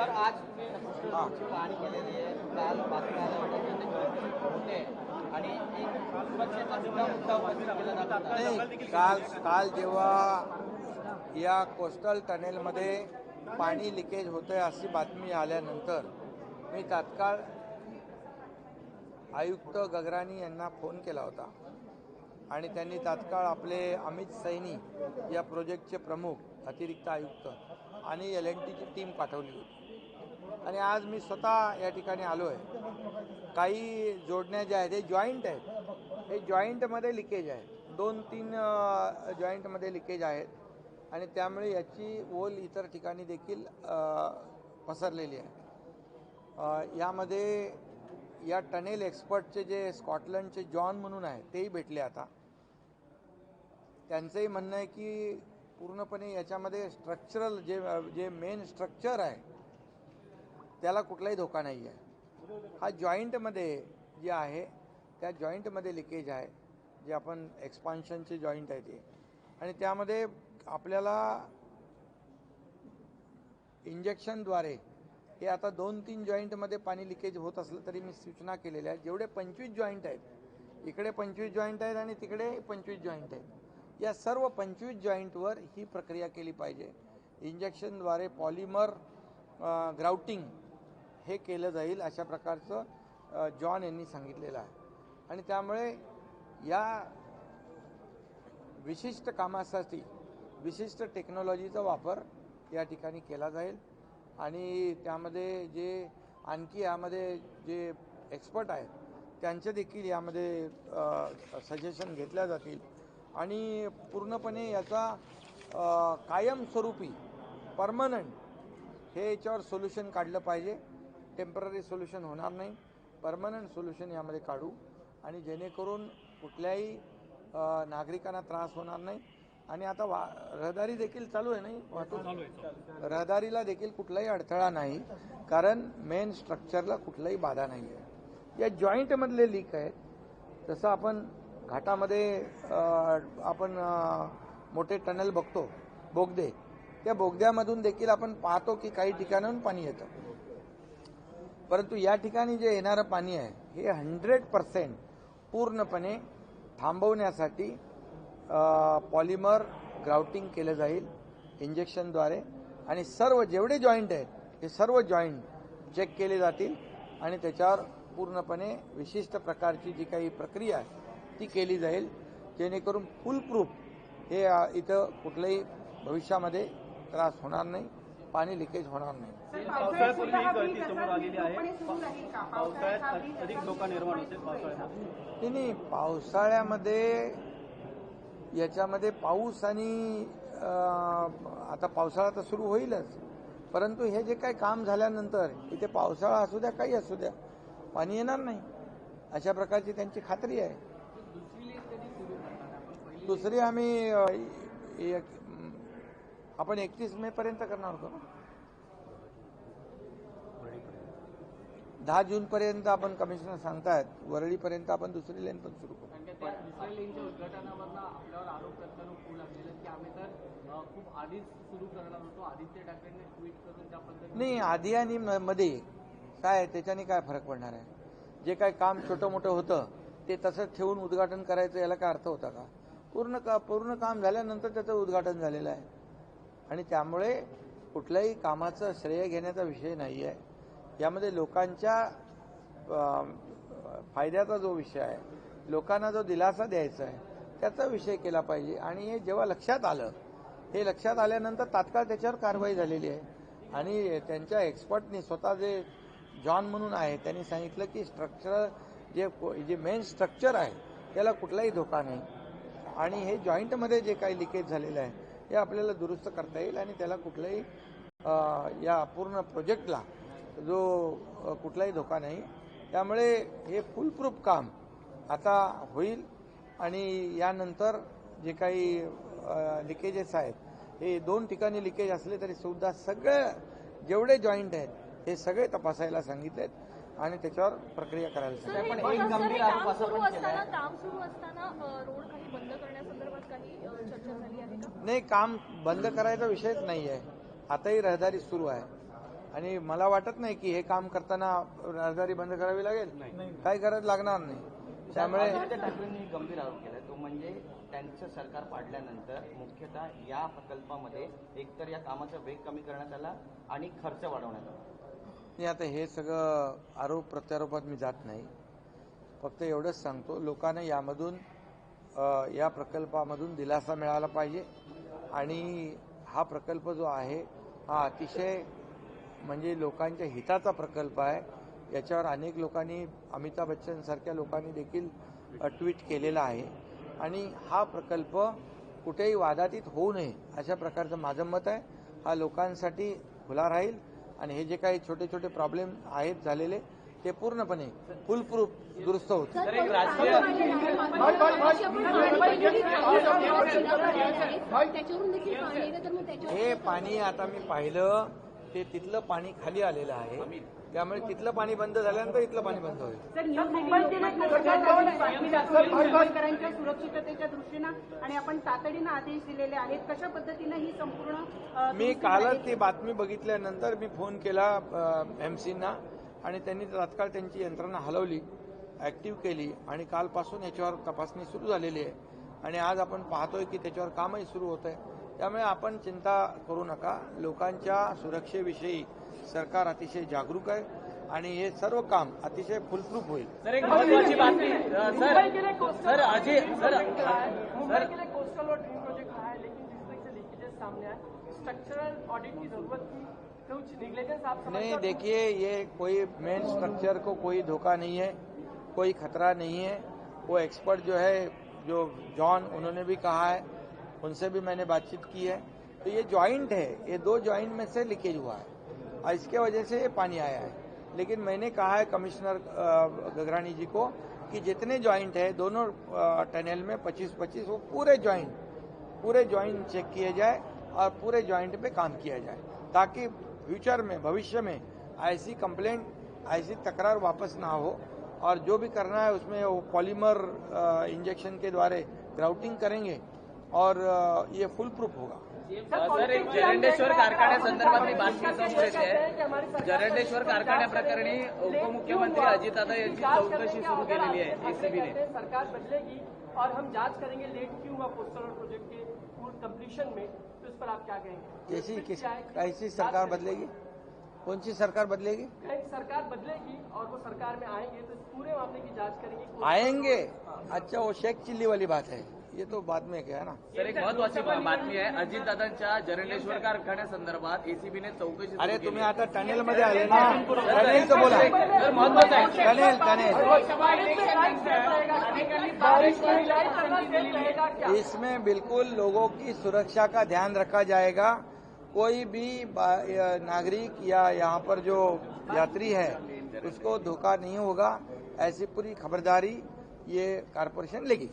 आज तुम्ही पाहणी केलेली आहे. काल बातम्या होते. आणि नाही काल काल जेव्हा या कोस्टल टनेलमध्ये पाणी लिकेज होतं आहे अशी बातमी आल्यानंतर मी तात्काळ आयुक्त गगरानी यांना फोन केला होता. आणि त्यांनी तात्काळ आपले अमित सैनी या प्रोजेक्टचे प्रमुख अतिरिक्त आयुक्त आणि एल एन टीची टीम पाठवली होती. आणि आज मी स्वतः या ठिकाणी आलो आहे काही जोडण्या ज्या आहेत हे जॉईंट आहेत. हे जॉईंटमध्ये लिकेज आहे. दोन तीन जॉईंटमध्ये लिकेज आहेत. आणि त्यामुळे याची ओल इतर ठिकाणी देखील पसरलेली आहे. यामध्ये या टनेल एक्सपर्टचे जे स्कॉटलंडचे जॉन म्हणून आहे तेही भेटले आता. त्यांचंही म्हणणं आहे की पूर्णपणे याच्यामध्ये स्ट्रक्चरल जे जे मेन स्ट्रक्चर आहे त्याला कुठलाही धोका नाही आहे. हा जॉईंटमध्ये जे आहे त्या जॉईंटमध्ये लिकेज आहे जे आपण एक्सपान्शनचे जॉईंट आहे ते. आणि त्यामध्ये आपल्याला इंजेक्शनद्वारे हे आता दोन तीन जॉईंटमध्ये पाणी लिकेज होत असलं तरी मी सूचना केलेल्या आहेत. जेवढे पंचवीस जॉईंट आहेत इकडे पंचवीस जॉईंट आहेत आणि तिकडे पंचवीस जॉईंट आहेत. या सर्व पंचवीस जॉईंटवर ही प्रक्रिया केली पाहिजे. इंजेक्शनद्वारे पॉलिमर ग्राउटिंग हे केलं जाईल अशा प्रकारचं जॉन यांनी सांगितलेलं आहे. आणि त्यामुळे या विशिष्ट कामासाठी विशिष्ट टेक्नॉलॉजीचा वापर या ठिकाणी केला जाईल. आणि त्यामध्ये जे आणखी यामध्ये जे एक्सपर्ट आहेत त्यांचे देखील यामध्ये सजेशन घेतल्या जातील. आणि पूर्णपणे याचा कायमस्वरूपी परमनंट हे याच्यावर सोल्युशन काढलं पाहिजे. टेंपररी सोल्युशन होणार नाही. परमनंट सोल्युशन यामध्ये काढू. आणि जेणेकरून कुठल्याही नागरिकांना त्रास होणार नाही. आणि आता वा रहदारी देखील चालू आहे नाही? वाहतूक? रहदारीला देखील कुठलाही अडथळा नाही. कारण मेन स्ट्रक्चरला कुठलाही बाधा नाही आहे या जॉईंटमधले लीक आहेत. जसं आपण घाटामध्ये आपण मोठे टनल बघतो बोगदे. त्या बोगद्यामधून देखील आपण पाहतो की काही ठिकाणाहून पाणी येतं. परंतु या ठिकाणी जे येणारं पाणी आहे हे हंड्रेड पर्सेंट पूर्णपणे थांबवण्यासाठी पॉलिमर ग्राउटिंग केलं जाईल इंजेक्शनद्वारे आणि सर्व जेवढे जॉईंट आहेत हे सर्व जॉईंट चेक केले जातील आणि त्याच्यावर पूर्णपणे विशिष्ट प्रकारची जी काही प्रक्रिया आहे ती केली जाईल. जेणेकरून फुल प्रूफ हे इथं कुठल्याही भविष्यामध्ये त्रास होणार नाही. पाणी लिकेज होणार नाही. पावसाळ्यापूर्वी गळती समोर आलेली आहे. पावसाळ्यात अधिक धोका निर्माण होते पावसाळ्यामध्ये. नाही पावसाळ्यामध्ये याच्यामध्ये पाऊस आणि आता पावसाळा तर सुरू होईलच. परंतु हे जे काही काम झाल्यानंतर इथे पावसाळा असू द्या काही असू द्या पाणी येणार नाही. अशा प्रकारची त्यांची खात्री आहे. दुसरी आम्ही आपण एकतीस मे पर्यंत करणार होतो ना? दहा जून पर्यंत आपण कमिशनर सांगतायत. वरळीपर्यंत आपण दुसरी लेन पण सुरू करू. नाही आधी आणि मध्ये. काय त्याच्याने काय फरक पडणार आहे? जे काय काम छोटं मोठं होतं ते तसंच ठेवून उद्घाटन करायचं याला काय अर्थ होता का? पूर्ण का पूर्ण काम झाल्यानंतर त्याचं उद्घाटन झालेलं आहे. आणि त्यामुळे कुठल्याही कामाचं श्रेय घेण्याचा विषय नाही आहे यामध्ये लोकांच्या फायद्याचा जो विषय आहे लोकांना जो दिलासा द्यायचा आहे त्याचा विषय केला पाहिजे. आणि हे जेव्हा लक्षात आलं हे लक्षात आल्यानंतर तात्काळ त्याच्यावर कारवाई झालेली आहे. आणि त्यांच्या एक्सपर्टनी स्वतः जे जॉन म्हणून आहे त्यांनी सांगितलं की स्ट्रक्चर जे जे मेन स्ट्रक्चर आहे त्याला कुठलाही धोका नाही. आणि हे जॉईंटमध्ये जे काही लिकेज झालेलं आहे हे आपल्याला दुरुस्त करता येईल आणि त्याला कुठल्याही या पूर्ण प्रोजेक्टला जो कुठलाही धोका नाही. त्यामुळे हे फुलप्रूफ काम आता होईल आणि यानंतर जे काही लिकेजेस आहेत हे दोन ठिकाणी लिकेज असले तरी सुद्धा सगळे जेवढे जॉईंट आहेत हे सगळे तपासायला सांगितलेत. आणि त्याच्यावर प्रक्रिया करायला सांगितलं पण एक गंभीर आरोप काम असा सुरू पण असताना आहे काम सुरू असताना अ, रोड काही बंद करण्यासंदर्भात काही अ, चर्चा झाली आहे का? नाही काम बंद करायचा विषयच नाही आहे आताही रहदारी सुरू आहे. आणि मला वाटत नाही की हे काम करताना रहदारी बंद करावी लागेल. काही गरज लागणार नाही. त्यामुळे ठाकरेंनी गंभीर आरोप केला तो म्हणजे त्यांचं सरकार पाडल्यानंतर मुख्यतः या प्रकल्पामध्ये एकतर या कामाचा वेग कमी करण्यात आला आणि खर्च वाढवण्यात आला. मी आता हे सगळं आरोप प्रत्यारोपात मी जात नाही. फक्त एवढंच सांगतो लोकांना यामधून या प्रकल्पामधून दिलासा मिळाला पाहिजे आणि हा प्रकल्प जो आहे हा अतिशय म्हणजे लोकांच्या हिताचा प्रकल्प आहे. याच्यावर अनेक लोकांनी अमिताभ बच्चनसारख्या लोकांनी देखील ट्विट केलेला आहे. आणि हा प्रकल्प कुठेही वादातीत होऊ नये अशा प्रकारचं माझं मत आहे. हा लोकांसाठी खुला राहील. आणि हे जे काही छोटे छोटे प्रॉब्लेम आहेत झालेले ते पूर्णपणे दुरुस्त येतं तर मग त्याच्यावर हे पाणी आता मी पाहिलं ते तिथलं पाणी खाली आलेलं आहे. त्यामुळे तिथलं पाणी बंद झाल्यानंतर इथलं पाणी बंद होईल. सुरक्षिततेच्या दृष्टीनं आणि आपण तातडीनं आदेश दिलेले आहेत. कशा पद्धतीनं ही संपूर्ण मी कालच? ती बातमी बघितल्यानंतर मी फोन केला एम सीना आणि त्यांनी तात्काळ त्यांची यंत्रणा हलवली ऍक्टिव्ह केली आणि कालपासून याच्यावर तपासणी सुरू झालेली आहे. आणि आज आपण पाहतोय की त्याच्यावर कामही सुरू होत आहे त्यामुळे आपण चिंता करू नका. लोकांच्या सुरक्षेविषयी सरकार अतिशय जागरूक आहे आणि हे सर्व काम अतिशय फुलप्रूफ होईल. सर एक महत्वाची बातमी. सर सर अजय सर लिए कोस्टल और ड्रीम प्रोजेक्ट रहा है लेकिन जिस तरह से लीकेजेस सामने आए स्ट्रक्चरल ऑडिट की ज़रूरत थी कुछ निग्लेजेंस आप समझते नहीं हो? देखिए ये कोई मेन स्ट्रक्चर को कोई धोखा नहीं है कोई खतरा नहीं है। वो एक्सपर्ट जो है जो जॉन उन्होंने भी कहा है उनसे भी मैंने बातचीत की है। तो ये ज्वाइंट है ये दो ज्वाइंट में से लीकेज हुआ है। और इसके वजह से ये पानी आया है। लेकिन मैंने कहा है कमिश्नर गगरानी जी को कि जितने ज्वाइंट है, दोनों टनल में 25-25 वो पूरे ज्वाइंट पूरे ज्वाइंट चेक किए जाए और पूरे ज्वाइंट पे काम किया जाए, ताकि फ्यूचर में, भविष्य में ऐसी कंप्लेंट ऐसी तकरार वापस ना हो और जो भी करना है उसमें वो पॉलीमर इंजेक्शन के द्वारा ग्राउटिंग करेंगे और ये फुल प्रूफ होगा। जरंडेश्वर कारखान्यासंदर्भातली बातमी समोर येते जरंडेश्वर कारखान्याप्रकरणी उपमुख्यमंत्री अजितदादा यांची चौकशी सुरू केलेली आहे एसीबीने सरकार बदलेगी और हम जाँच करेंगे लेट क्यों हुआ पोस्टर और प्रोजेक्ट के पूर्ण कंप्लीशन में तो इस पर आप क्या कहेंगे? कैसी किस है? सरकार बदलेगी? कौन सी सरकार बदलेगी? सरकार बदलेगी और वो सरकार में आएँगे तो इस पूरे मामले की जाँच करेंगे आएँगे? अच्छा वो शेख चिल्ली वाली बात है। ये तो बाद में क्या है ना? सर एक महत्वाची बा- बातमी आहे अजितदादांच्या जरंडेश्वर कारखान्यासंदर्भात एसीबीने चौकशी अरे तुम्ही. आता टनेल मध्ये आले ना? टनेलचं बोला। सर महत्वाचं आहे टनेल टनेल इसमें बिल्कुल लोगों की सुरक्षा का ध्यान रखा जाएगा। कोई भी नागरिक या यहाँ पर जो यात्री है उसको धोखा नहीं होगा। ऐसी पूरी खबरदारी ये कारपोरेशन लेगी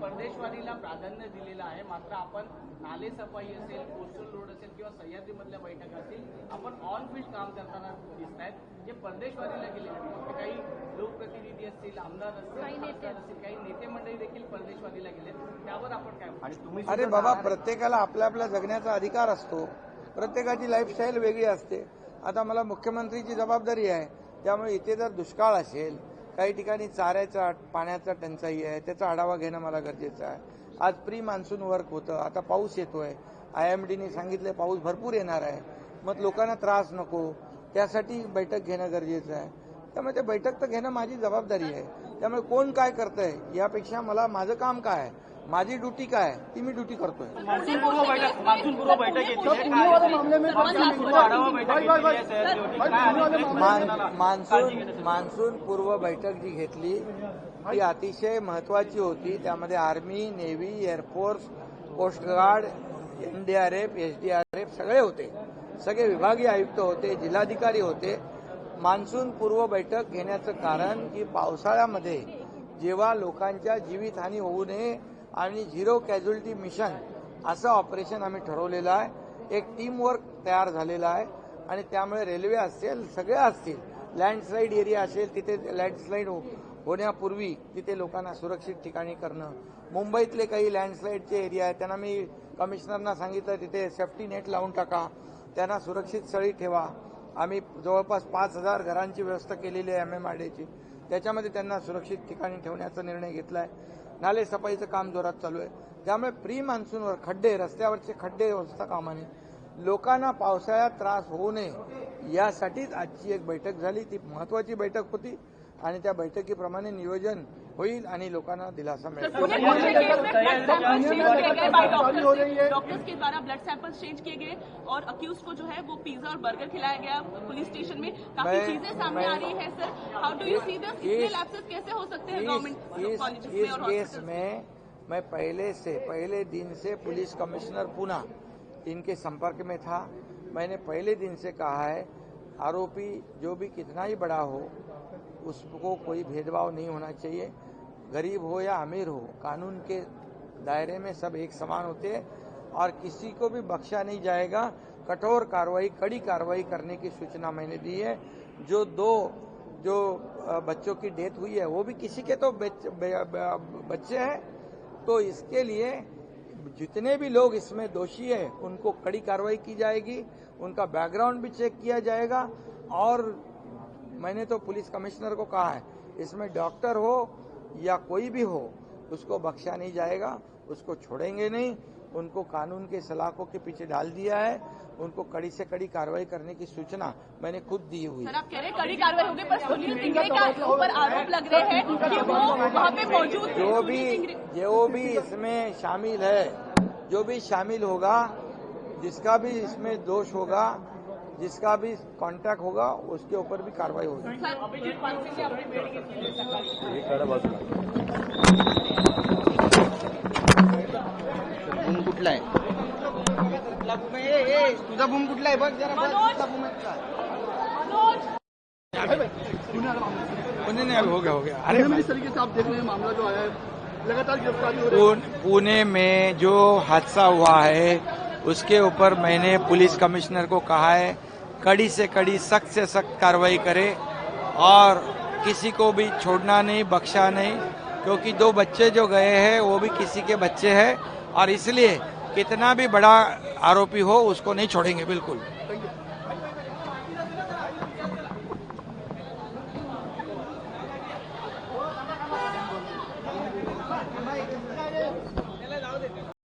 परदेशवारीला प्राधान्य दिलेलं आहे. मात्र आपण नाले सफाई असेल कोस्टल रोड असेल किंवा सह्याद्रीमधल्या बैठका असतील आपण ऑन फील्ड काम करताना दिसत आहेत जे परदेशवारीला गेले काही लोकप्रतिनिधी असतील आमदार असतील असतील काही नेते मंडळी देखील परदेशवारीला गेलेत त्यावर आपण काय आणि तुम्ही अरे बाबा प्रत्येकाला आपल्या आपल्या जगण्याचा अधिकार असतो. प्रत्येकाची लाईफस्टाईल वेगळी असते. आता मला मुख्यमंत्रीची जबाबदारी आहे. त्यामुळे इथे जर दुष्काळ असेल काही ठिकाणी चाऱ्याचा पाण्याचा टंचाई आहे त्याचा आढावा घेणं मला गरजेचं आहे. आज प्री मान्सून वर्क होतं आता पाऊस येतोय. आय एम डीने सांगितलं पाऊस भरपूर येणार आहे. मग लोकांना त्रास नको त्यासाठी बैठक घेणं गरजेचं आहे. त्यामुळे ते बैठक तर घेणं माझी जबाबदारी आहे. त्यामुळे कोण काय करतंय यापेक्षा मला माझं काम काय आहे? माझी ड्युटी काय? आहे ती मी ड्युटी करतोय. मान्सून पूर्व बैठक मान्सून पूर्व बैठक मान्सून पूर्व बैठक जी घेतली ती अतिशय महत्वाची होती. त्यामध्ये army navy air force coast guard NDRF SDRF सगळे होते. सगळे विभागीय आयुक्त होते जिल्हाधिकारी होते. मान्सून पूर्व बैठक घेण्याचं कारण की पावसाळ्यामध्ये जेव्हा लोकांच्या जीवितहानी होऊ नये आणि झिरो कॅज्युअलिटी मिशन असं ऑपरेशन आम्ही ठरवलेलं आहे. एक टीमवर्क तयार झालेला आहे आणि त्यामुळे रेल्वे असेल सगळे असतील लँडस्लाईड एरिया असेल तिथे लँडस्लाईड हो- होण्यापूर्वी तिथे लोकांना सुरक्षित ठिकाणी करणं. मुंबईतले काही लँडस्लाईडचे एरिया आहे त्यांना मी कमिशनरना सांगितलं तिथे सेफ्टी नेट लावून टाका. त्यांना सुरक्षित स्थळी ठेवा. आम्ही जवळपास पाच हजार घरांची व्यवस्था केलेली आहे एम एम आर डीची त्याच्यामध्ये त्यांना सुरक्षित ठिकाणी ठेवण्याचा निर्णय घेतला आहे नाले सफाईचं काम जोरात चालू आहे. त्यामुळे प्री मान्सूनवर खड्डे रस्त्यावरचे खड्डे होता कामाने. लोकांना पावसाळ्यात त्रास होऊ नये यासाठीच आजची एक बैठक झाली. ती महत्वाची बैठक होती. आणि त्या बैठकीप्रमाणे नियोजन होईल आणि लोकांना दिलासा मिळेल. Pune Pune case blood samples change किए गए डॉक्टर्स के द्वारा ब्लड सैंपल्स चेंज किए गए और अक्यूज को जो है वो पिज्जा और बर्गर खिलाया गया पुलिस स्टेशन में। काफ़ी चीज़ें सामने आ रही है sir how do you see this lapses कैसे हो सकते हैं गवर्नमेंट इस, कॉलेजेस इस में और केस में? मैं पहले से पहले दिन से पुलिस कमिश्नर पुणे इनके संपर्क में था। मैंने पहले दिन से कहा है आरोपी जो भी कितना ही बड़ा हो उसको कोई भेदभाव नहीं होना चाहिए। गरीब हो या अमीर हो, कानून के दायरे में सब एक समान होते हैं और किसी को भी बख्शा नहीं जाएगा। कठोर कार्रवाई, कड़ी कार्रवाई करने की सूचना मैंने दी है। जो दो, जो बच्चों की डेथ हुई है, वो भी किसी के तो बच- बच्चे हैं। तो इसके लिए जितने भी लोग इसमें दोषी है, उनको कड़ी कार्रवाई की जाएगी, उनका बैकग्राउंड भी चेक किया जाएगा और मैंने तो पुलिस कमिश्नर को कहा है इसमें डॉक्टर हो या कोई भी हो उसको बख्शा नहीं जाएगा उसको छोड़ेंगे नहीं उनको कानून के सलाखों के पीछे डाल दिया है उनको कड़ी से कड़ी कार्रवाई करने की सूचना मैंने खुद दी हुई। है सर आप कह रहे कड़ी कार्रवाई होगी पर सुनील तिंगरे का ऊपर आरोप लग रहे हैं कि वो वहाँ पे मौजूद जो भी जो भी इसमें शामिल है जो भी शामिल होगा जिसका भी इसमें दोष होगा जिसका भी कांटेक्ट होगा उसके ऊपर भी कार्रवाई होगी। कुठला आहे तुझा बूम कुठला आहे बघ जरा हो गया हो गया। अरे तरीके से आप देख रहे हैं मामला जो आया है लगातार गिरफ्तारी हो रही है। पुणे में जो हादसा हुआ है उसके ऊपर मैंने पुलिस कमिश्नर को कहा है, कड़ी से कड़ी, सख्त से सख्त कार्रवाई करे और किसी को भी छोड़ना नहीं, बख्शा नहीं, क्योंकि दो बच्चे जो गए हैं, वो भी किसी के बच्चे हैं और इसलिए कितना भी बड़ा आरोपी हो, उसको नहीं छोड़ेंगे, बिल्कुल।